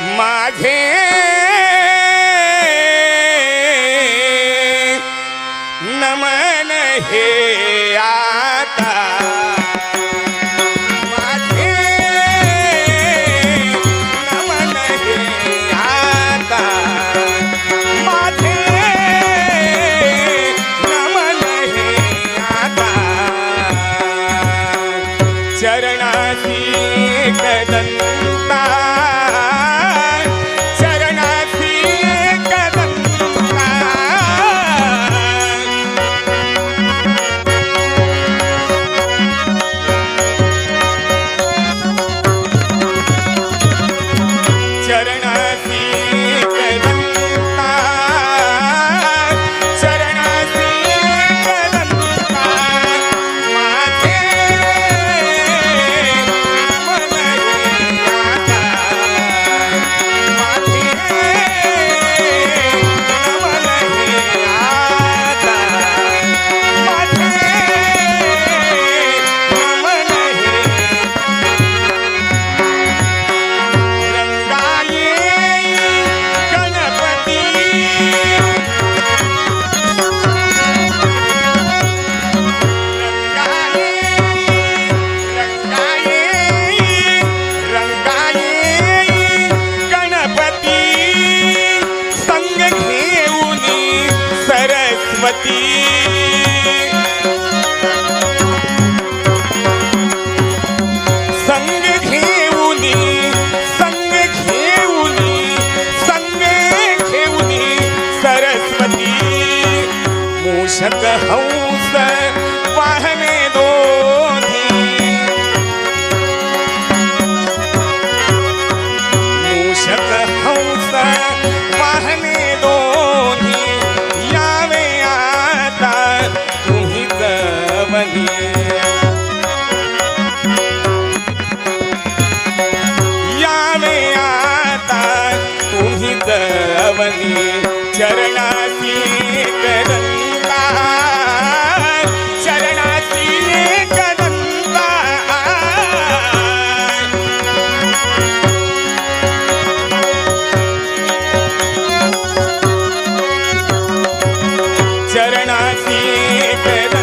माझे नमन हे आता शक हौस वाहने दोन्ही मूषक हौस वाहने दोन्ही यावे आता तुम्ही जवनी यावे आता तुम्ही जवनी चरणा Peter.